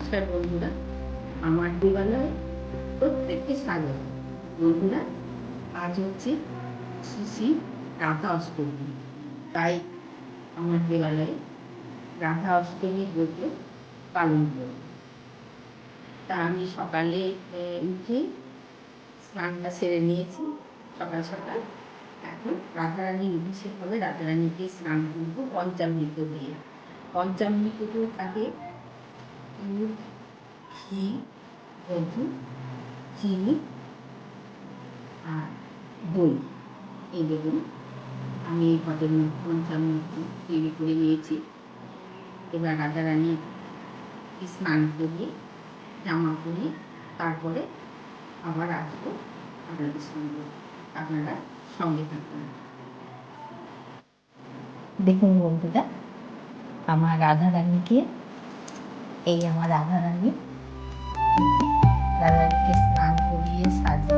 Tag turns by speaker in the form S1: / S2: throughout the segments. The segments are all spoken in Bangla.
S1: নমস্কার বন্ধুরা। আমার দেবালয়ে প্রত্যেককে স্বাগত বন্ধুরা, আজ হচ্ছে শ্রী রাধা অষ্টমী। তাই আমার দেবালয়ে রাধা অষ্টমীর ব্রত পালন করব। তা আমি সকালে উঠে স্নানটা সেরে নিয়েছি। সকাল সকাল এখন রাধারানীর অভিষেক হবে রাধারানীকে স্নান করব পঞ্চামৃত দিয়ে। পঞ্চামৃত থাকে দুধ ঘি চিনি আর দই এই দেখুন, আমি এই কদিন পঞ্চামৃত তৈরি করে নিয়েছি। এবার রাধারানী স্নান করিয়ে, জামা পরিয়ে, তারপরে আবার আসব আপনাদের সঙ্গে। আপনারা সঙ্গে থাকবেন
S2: দেখুন বন্ধুরা, আমার রাধা রানীকে এই আমার রাধা রানী রাধা রানীকে স্নান করিয়ে সাজিয়ে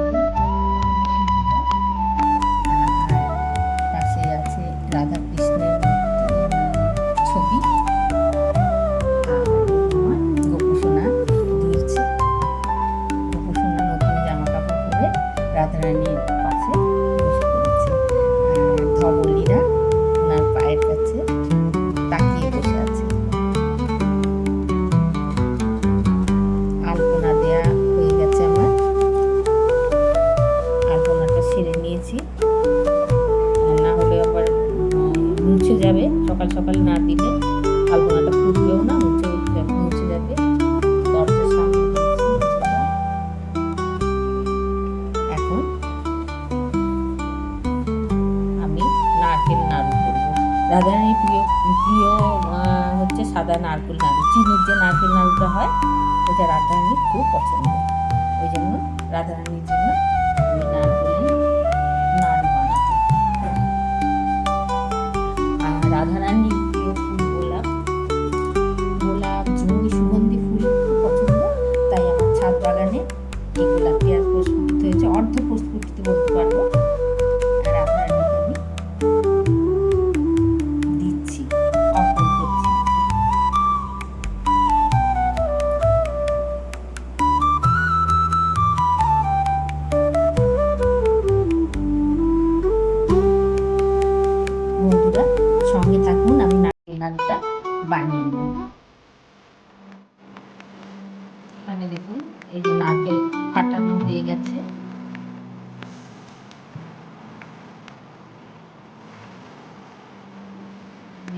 S2: সকাল সকাল না দিলে আলপনাটা ফুটবেও না মুছে মুছে যাবে। এখন আমি নারকেল নাড়ু করব। রাধারানীর প্রিয় প্রিয় হচ্ছে সাদা নারকেল নাড়ু, চিনির যে নারকেল নাড়ুটা হয়, ওটা রাধারানীর খুব পছন্দ। ওই জন্য রাধারানীর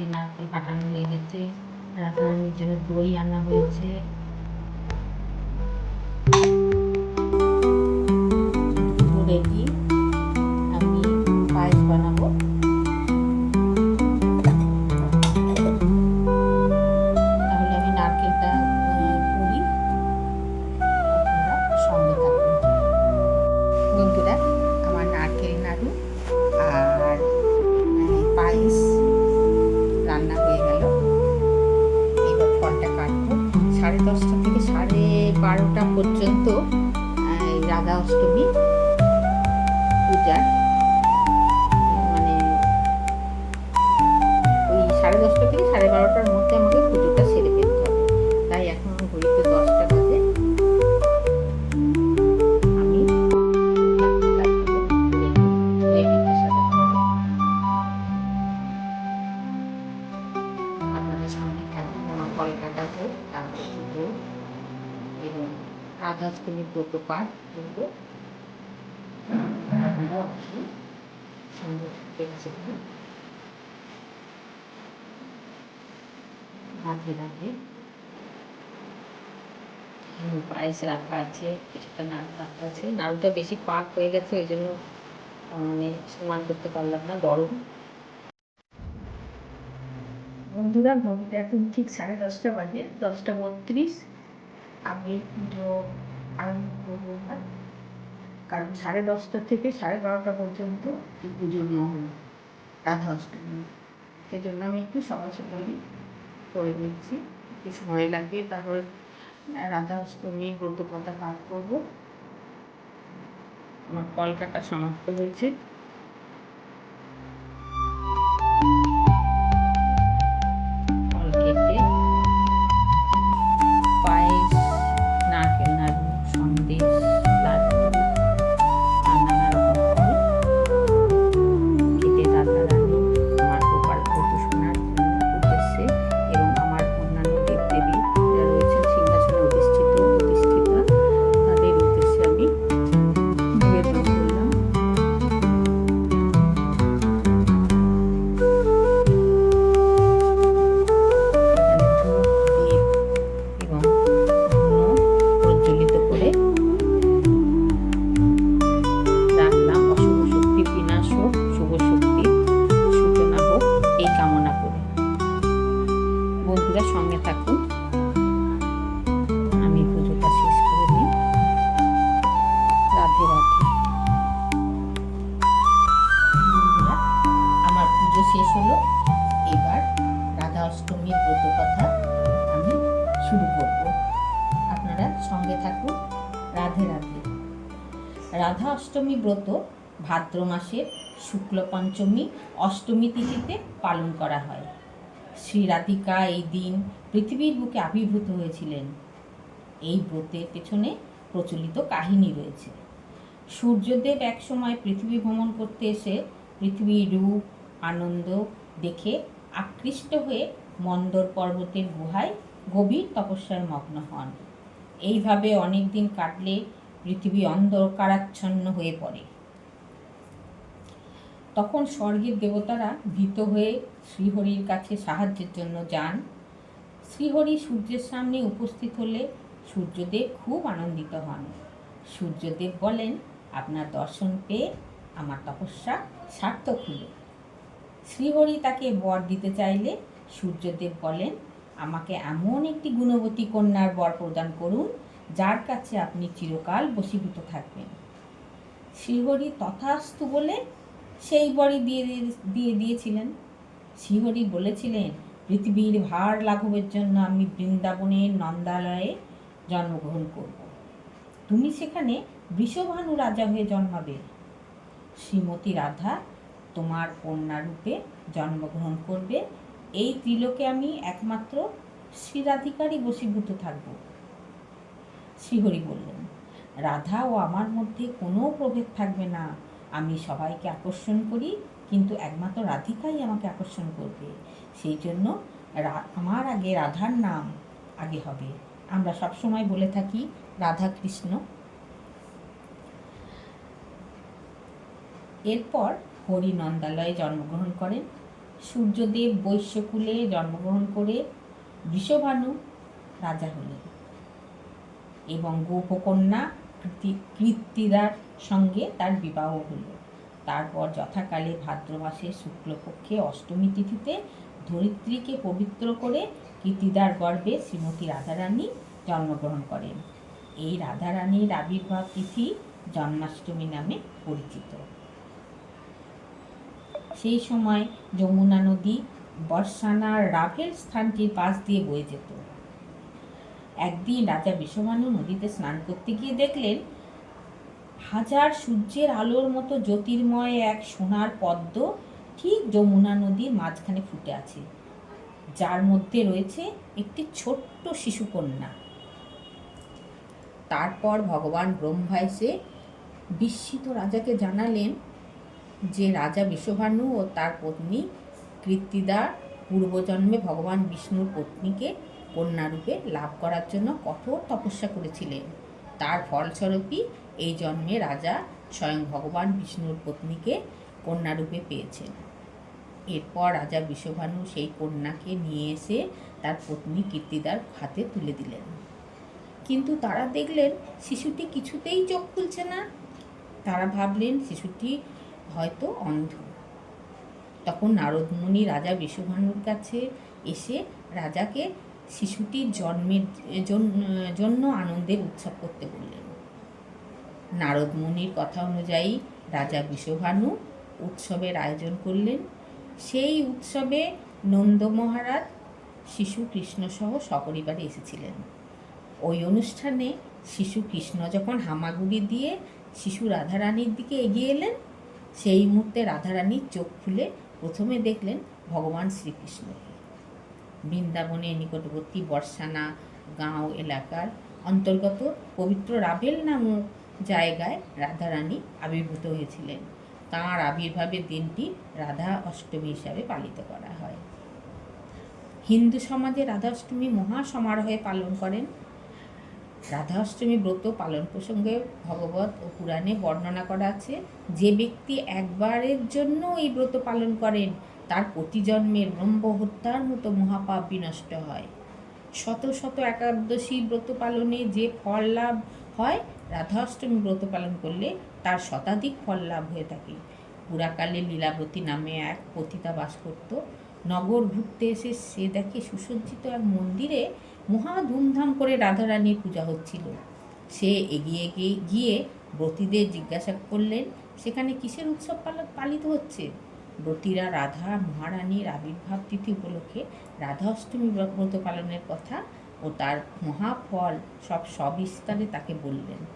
S2: নারকেল পাঠানো হয়ে গেছে রাধারানীর জন্য দই আনা হয়েছে সঙ্গে দেখছেন রাধে রাধে পায়েস রাখা আছে কিছুটা নাড়ু রাখা আছে নাড়ুটা বেশি পাক হয়ে গেছে ওই জন্য মানে সমান করতে পারলাম না গরম বন্ধুরা ঘড়িটা এখন ঠিক সাড়ে দশটা বাজে দশটা বত্রিশ আমি না কারণ সাড়ে দশটা থেকে সাড়ে বারোটা পর্যন্ত পুজো নেওয়া হলো রাধা অষ্টমী সেই জন্য আমি একটু সকাল সকালই করে নিচ্ছি। একটু সময় লাগে তারপর রাধা অষ্টমী কথা পাঠ করব। আমার কল কাটা সমাপ্ত হয়েছে।
S3: অষ্টমী ব্রত, ভাদ্র মাসের শুক্ল পঞ্চমী, অষ্টমী তিথিতে পালন করা হয়। শ্রী রাধিকা এই দিন পৃথিবীর বুকে আবির্ভূত হয়েছিলেন। এই ব্রতের পেছনে প্রচলিত কাহিনী রয়েছে। সূর্যদেব একসময় পৃথিবী ভ্রমণ করতে এসে পৃথিবীর রূপ, আনন্দ দেখে আকৃষ্ট হয়ে মন্দর পর্বতের গুহায় গভীর তপস্যায় মগ্ন হন। এইভাবে অনেক দিন কাটলে পৃথিবী অন্ধকারাচ্ছন্ন হয়ে পড়ে। তখন স্বর্গের দেবতারা ভীত হয়ে শ্রীহরির কাছে সাহায্যের জন্য যান। শ্রীহরি সূর্যের সামনে উপস্থিত হলে সূর্যদেব খুব আনন্দিত হন। সূর্যদেব বলেন, আপনার দর্শন পেয়ে আমার তপস্যা সার্থক হলো। শ্রীহরি তাকে বর দিতে চাইলে সূর্যদেব বলেন, আমাকে এমন একটি গুণবতী কন্যার বর প্রদান করুন যার কাছে আপনি চিরকাল বশীভূত থাকবেন। শ্রীহরি তথাস্তু বলে সেই বরই দিয়ে দিয়ে- দিয়ে দিয়েছিলেন। শ্রীহরি বলেছিলেন, পৃথিবীর ভার লাঘবের জন্য আমি বৃন্দাবনের নন্দালয়ে জন্মগ্রহণ করব। তুমি সেখানে বৃষভানু রাজা হয়ে জন্মাবে। শ্রীমতী রাধা তোমার কন্যা রূপে জন্মগ্রহণ করবে। এই ত্রিলোকে আমি একমাত্র শ্রীরাধিকারই বশীভূত থাকব। শ্রীহরি বললেন, রাধা ও আমার মধ্যে কোনো প্রভেদ থাকবে না। আমি সবাইকে আকর্ষণ করি, কিন্তু একমাত্র রাধিকাই আমাকে আকর্ষণ করবে। সেই জন্য আমার আগে রাধার নাম আগে হবে। আমরা সবসময় বলে থাকি, রাধা কৃষ্ণ। এরপর হরি নন্দালয়ে জন্মগ্রহণ করেন। সূর্যদেব বৈশ্যকুলে জন্মগ্রহণ করে বৃষভানু রাজা হলেন। এবং গোপকন্যা কৃতি- কৃত্তিদার সঙ্গে তার বিবাহ হলো। তারপর যথাকালে ভাদ্র মাসের শুক্লপক্ষে অষ্টমী তিথিতে ধরিত্রীকে পবিত্র করে কৃতিদার গর্ভে শ্রীমতী রাধারানী জন্মগ্রহণ করেন। এই রাধারানীর আবির্ভাব তিথি জন্মাষ্টমী নামে পরিচিত। সেই সময় যমুনা নদী বর্ষানার রাভেল স্থানটির পাশ দিয়ে বয়ে যেত। একদিন রাজা বিশ্বভানু নদীতে স্নান করতে গিয়ে দেখলেন, হাজার সূর্যের আলোর মতো জ্যোতির্ময় এক সোনার পদ্ম ঠিক যমুনা নদীর মাঝখানে ফুটে আছে। যার মধ্যে রয়েছে একটি ছোট্ট শিশুকন্যা। তারপর ভগবান ব্রহ্মা এসে বিস্মিত রাজাকে জানালেন যে, রাজা বিশ্বভানু ও তার পত্নী কৃত্তিদা পূর্বজন্মে ভগবান বিষ্ণুর পত্নীকে কন্যারূপে লাভ করার জন্য কঠোর তপস্যা করেছিলেন। তার ফলস্বরূপই এই জন্মে রাজা স্বয়ং ভগবান বিষ্ণুর পত্নীকে কন্যারূপে পেয়েছেন। এরপর রাজা বিশ্বভানু সেই কন্যাকে নিয়ে এসে তার পত্নী কীর্তিদার হাতে তুলে দিলেন। কিন্তু তারা দেখলেন শিশুটি কিছুতেই চোখ খুলছে না। তারা ভাবলেন শিশুটি হয়তো অন্ধ। তখন নারদমুনি রাজা বিশ্বভানুর কাছে এসে রাজাকে শিশুটির জন্মের, জন- জন্য আনন্দের উৎসব করতে বললেন। নারদ মুনির কথা অনুযায়ী রাজা বিশ্বভানু উৎসবের আয়োজন করলেন। সেই উৎসবে নন্দ মহারাজ, শিশু কৃষ্ণসহ সপরিবারে এসেছিলেন। ওই অনুষ্ঠানে শিশু কৃষ্ণ যখন হামাগুড়ি দিয়ে শিশু রাধারানীর দিকে এগিয়ে এলেন, সেই মুহূর্তে রাধারানীর চোখ খুলে প্রথমে দেখলেন ভগবান শ্রীকৃষ্ণকে। বৃন্দাবনের নিকটবর্তী বর্ষানা গাঁও এলাকার অন্তর্গত পবিত্র রাভেল নামক জায়গায় রাধারানী আবির্ভূত হয়েছিলেন। তাঁর আবির্ভাবের দিনটি রাধা অষ্টমী হিসাবে পালিত করা হয়। হিন্দু সমাজে রাধা অষ্টমী মহা সমারোহে পালন করেন। রাধা অষ্টমী ব্রত পালন প্রসঙ্গে ভগবত ও পুরাণে বর্ণনা করা আছে, যে ব্যক্তি একবারের জন্য এই ব্রত পালন করেন তার প্রতিজন্মের ব্রহ্ম হত্যার মতো মহাপাপ বিনষ্ট হয়। শত শত একাদশী ব্রত পালনে যে ফল লাভ হয় রাধা অষ্টমী ব্রত পালন করলে তার শতাধিক ফল লাভ হয়ে থাকে। পুরাকালে লীলাবতী নামে এক পতিতা বাস করত। নগর ঘুরতে এসে সে দেখে সুসজ্জিত এক মন্দিরে মহা ধুমধাম করে রাধারানীর পূজা হচ্ছিল। সে এগিয়ে গিয়ে গিয়ে ব্রতীদের জিজ্ঞাসা করলেন, সেখানে কিসের উৎসব পালিত হচ্ছে? ব্রতীরা রাধা, মহারানীর আবির্ভাব তিথি উপলক্ষে রাধা অষ্টমী ব্র- ব্রত পালনের কথা ও তার মহাফল সব সবিস্তারে তাকে বললেন।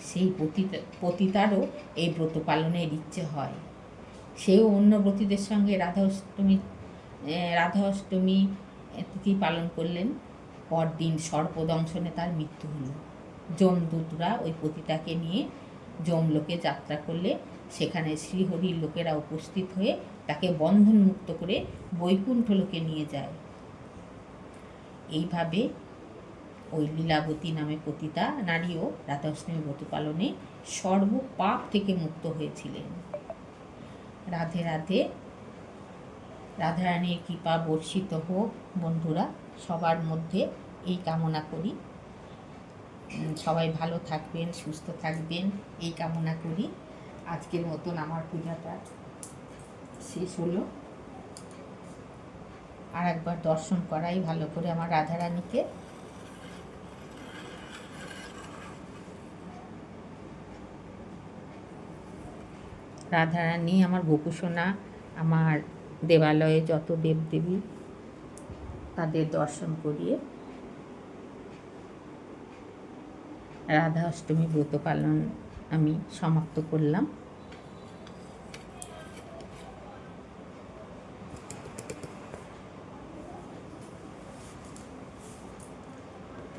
S3: সেই পতিতা, পতিতারও এই ব্রত পালনের ইচ্ছে হয়। সেও অন্য ব্রতীদের সঙ্গে রাধা অষ্টমী রাধা অষ্টমী তিথি পালন করলেন। পরদিন সর্পদংশনে তার মৃত্যু হল। যমদূতরা ওই পতিতাকে নিয়ে যমলোকে যাত্রা করলে সেখানে শ্রীহরির লোকেরা উপস্থিত হয়ে তাকে বন্ধন মুক্ত করে বৈকুণ্ঠ লোকে নিয়ে যায়। এইভাবে ওই লীলাবতী নামে পতিতা নারীও রাধাষ্টমী ব্রত পালনে সর্বপাপ থেকে মুক্ত হয়েছিলেন। রাধে রাধে। রাধারানীর কৃপা বর্ষিত হোক বন্ধুরা, সবার মধ্যে এই কামনা করি। সবাই ভালো থাকবেন, সুস্থ থাকবেন, এই কামনা করি। আজকের মতন আমার পূজাটা শেষ হলো। আর একবার দর্শন করাই ভালো করে আমার রাধারানীকে। রাধারানী, আমার গোপুসোনা, আমার দেবালয়ে যত দেবদেবী তাদের দর্শন করিয়ে রাধা অষ্টমী ব্রত পালন আমি সমাপ্ত করলাম।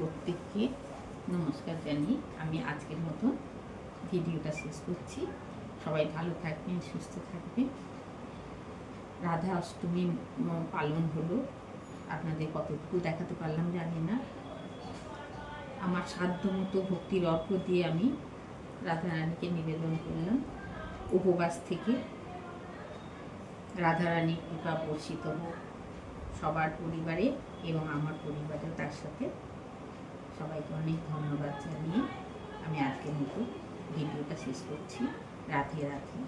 S3: প্রত্যেককে নমস্কার জানিয়ে আমি আজকের মতো ভিডিওটা শেষ করছি। সবাই ভালো থাকবেন, সুস্থ থাকবেন। রাধা অষ্টমী পালন হলো। আপনাদের কতটুকু দেখাতে পারলাম জানি না। আমার সাধ্য মতো ভক্তির অর্থ দিয়ে আমি রাধারানীকে নিবেদন করলাম উপবাস থেকে। রাধারানী কৃপা বর্ষিত হোক সবার পরিবারে এবং আমার পরিবারেও তার সাথে। সবাইকে অনেক ধন্যবাদ জানিয়ে আমি আজকের মতো ভিডিওটা শেষ করছি। রাধে রাধে।